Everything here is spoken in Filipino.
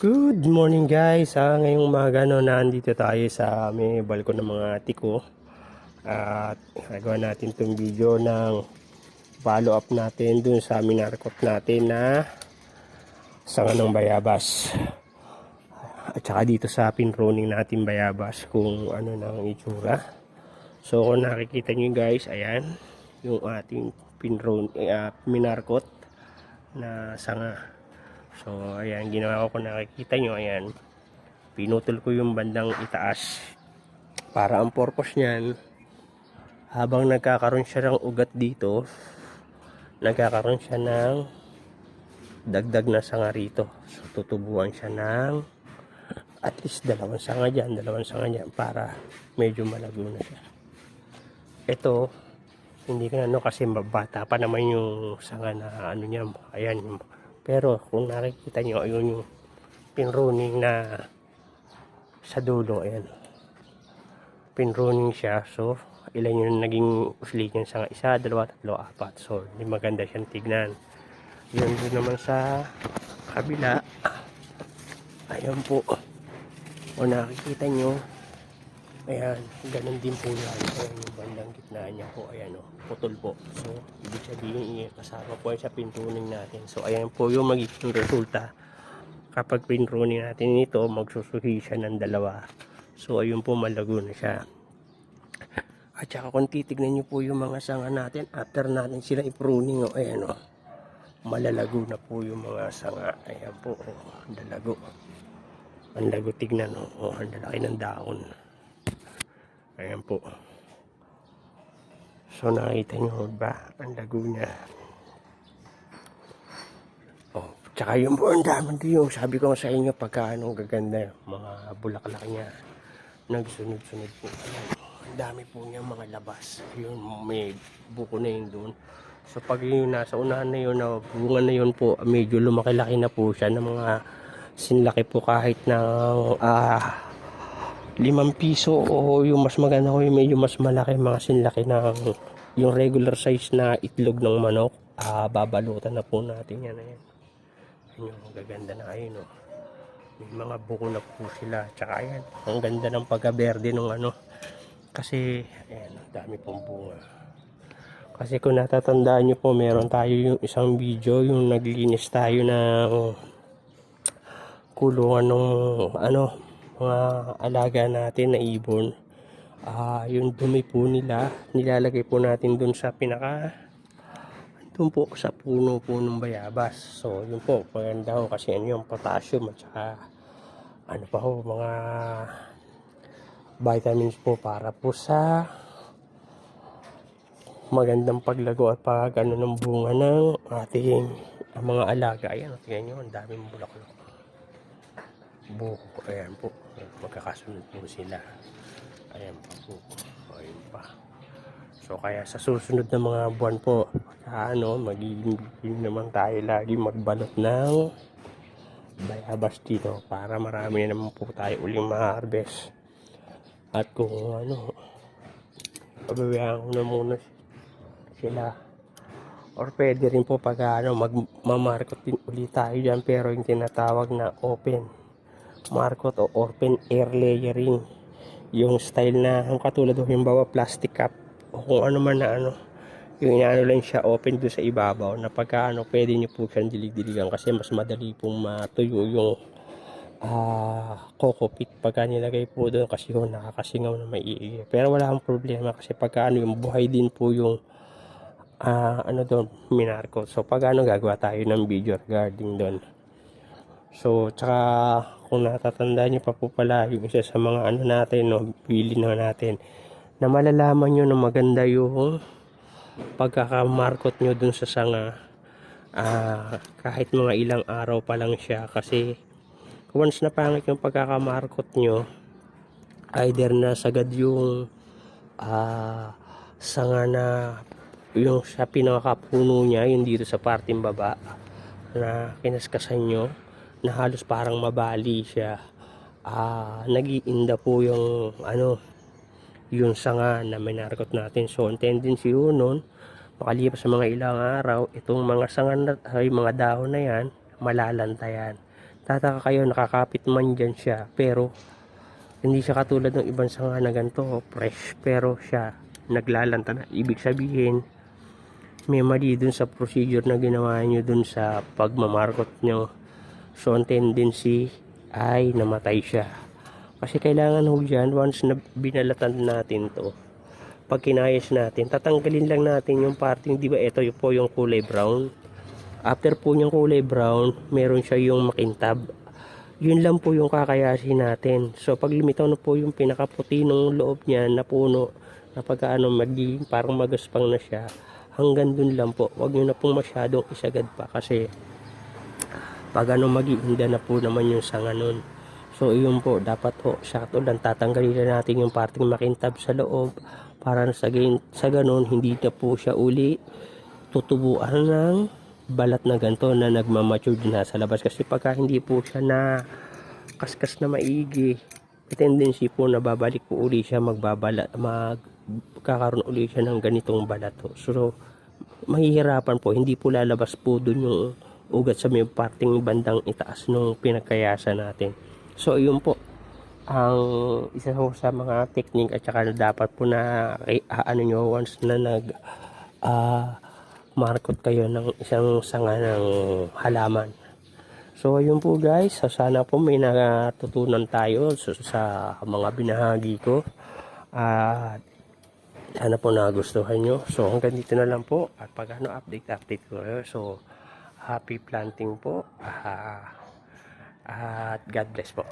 Good morning guys. Ah, ngayong umaga no, nandito tayo sa may balkon ng mga tiko. At gagawa natin itong video ng follow up natin dun sa minarkot natin na sanga ng bayabas. At saka dito sa pinroning natin bayabas kung ano nang itsura. So kung nakikita nyo guys, ayan yung ating pinron, uh, minarkot na sanga. So, ayan, ginawa ko kung nakikita nyo, ayan. Pinutol ko yung bandang itaas. Para ang purpose niyan, habang nagkakaroon siya ng ugat dito, nagkakaroon siya ng dagdag na sanga rito. So, tutubuan siya ng at least dalawang sanga dyan, dalawang sanga dyan para medyo malago na siya. Ito, hindi ko na ano kasi bata pa naman yung sanga na ano niya, ayan yung pero kung nakikita nyo, ayun yung pinruning na sa dulo, ayan. Pinruning siya, so ilan yung naging uslit niya sa isa, dalawa, tatlo, apat. So, hindi maganda siyang tignan. Yun din naman sa kabila. Ayan po. O nakikita nyo, ayan, ganun din po yan. Ayan yung bandang gitna niya po, ayan o, putol po. So, ibig sabihin, kasama po yan sa pintuning natin. So, ayan po yung magiging resulta. Kapag pinruning natin ito, magsusuhi siya ng dalawa. So, ayun po, malago na siya. At saka kung titignan nyo po yung mga sanga natin, after natin sila i-pruning, o, ayan o, malalago na po yung mga sanga. Ayan po, o, dalago. Ang lago tignan, o, o ang lalaki ng daon. Ayan po. So nakita nyo ba? Ang lago niya. Oh, tsaka yung po ang dami yung sabi ko sa inyo pagka anong gaganda mga bulaklak niya. Nagsunod-sunod po. Ayan. Ang dami po niya mga labas. Yun, may buko na yun doon. So pag yung nasa unahan na yun, na bunga na yun po, medyo lumaki-laki na po siya ng mga sinlaki po kahit na ah limang piso o yung mas maganda ko yung medyo mas malaki mga sinlaki ng yung regular size na itlog ng manok ah, babalutan na po natin yan ayan. Ayan yung gaganda na ayun oh. may mga buko na po sila tsaka ayan ang ganda ng pagkaberde ng ano kasi ayan dami pong bunga kasi kung natatandaan nyo po meron tayo yung isang video yung naglinis tayo ng kulungan ng ano mga alaga natin na ibon. Ah yung dumi po nila nilalagay po natin dun sa pinaka dun po sa puno po ng bayabas. So yun po maganda ho kasi ano yung potassium at saka ano pa ho mga vitamins po para po sa magandang paglago at pag ano ng bunga ng ating mga alaga. Ayan tingnan nyo ang daming bulaklak buko. Ayan po. Magkakasunod po sila. Ayan pa po. Ayan pa. So kaya sa susunod na mga buwan po, ano, magiging naman tayo lagi magbalot ng bayabas dito para marami na naman po tayo uling ma-harvest. At kung ano, pababayaan ko na muna sila. Or pwede rin po pag ano, magmamarket din ulit tayo dyan pero yung tinatawag na open markot o open air layering. Yung style na yung katulad ho yung bawa plastic cup o kung ano man na ano yung inaano lang siya open doon sa ibabaw na pagka ano pwede nyo po siyang dilig-diligan kasi mas madali pong matuyo yung ah coco pit pagka nilagay po doon kasi ho nakakasingaw na may iiya pero wala akong problema kasi pagka ano yung buhay din po yung ah ano doon minarko so pag ano gagawa tayo ng video regarding doon So, tsaka kung natatandaan nyo pa po pala yung isa sa mga ano natin, no, pili na natin, na malalaman nyo na maganda yung pagkakamarkot nyo dun sa sanga. Ah, kahit mga ilang araw pa lang siya kasi once na pangit yung pagkakamarkot nyo either na sagad yung ah, sanga na yung sa pinakapuno niya yung dito sa parting baba na kinaskasan nyo na halos parang mabali siya. Ah, nagiinda po yung ano, yung sanga na minarkot natin. So, ang tendency yun nun, makalipas sa mga ilang araw, itong mga sanga na, ay mga dahon na yan, malalanta yan. tataka kayo nakakapit man dyan siya pero hindi siya katulad ng ibang sanga na ganito fresh pero siya naglalanta na ibig sabihin may mali dun sa procedure na ginawa nyo dun sa pagmamarkot nyo so ang tendency ay namatay siya. Kasi kailangan ho dyan once na binalatan natin to pag kinayos natin tatanggalin lang natin yung parting di ba ito yung po yung kulay brown? After po yung kulay brown meron siya yung makintab. Yun lang po yung kakayasin natin. So pag lumitaw na po yung pinakaputi ng loob niya na puno na pagkaano magiging parang magaspang na siya hanggang dun lang po. Wag nyo na pong masyadong isagad pa kasi pag ano mag-iinda na po naman yung sanga nun so yun po dapat po sakto lang tatanggalin na natin yung parting makintab sa loob para sa, sa ganun hindi na po siya uli tutubuan ng balat na ganito na nagmamature din sa labas kasi pagka hindi po siya na kaskas na maigi may tendency po na babalik po uli siya magbabala magkakaroon uli siya ng ganitong balat ho. so mahihirapan po hindi po lalabas po dun yung ugat sa may parting bandang itaas nung pinagkayasa natin so yun po ang isa ho sa mga technique at saka dapat po na kay- ano nyo once na nag ah markot kayo ng isang sanga ng halaman. So ayun po guys, sana po may natutunan tayo sa, sa mga binahagi ko. At sana po nagustuhan nyo. So hanggang dito na lang po. At pag ano update update ko. So happy planting po. Ah, at God bless po.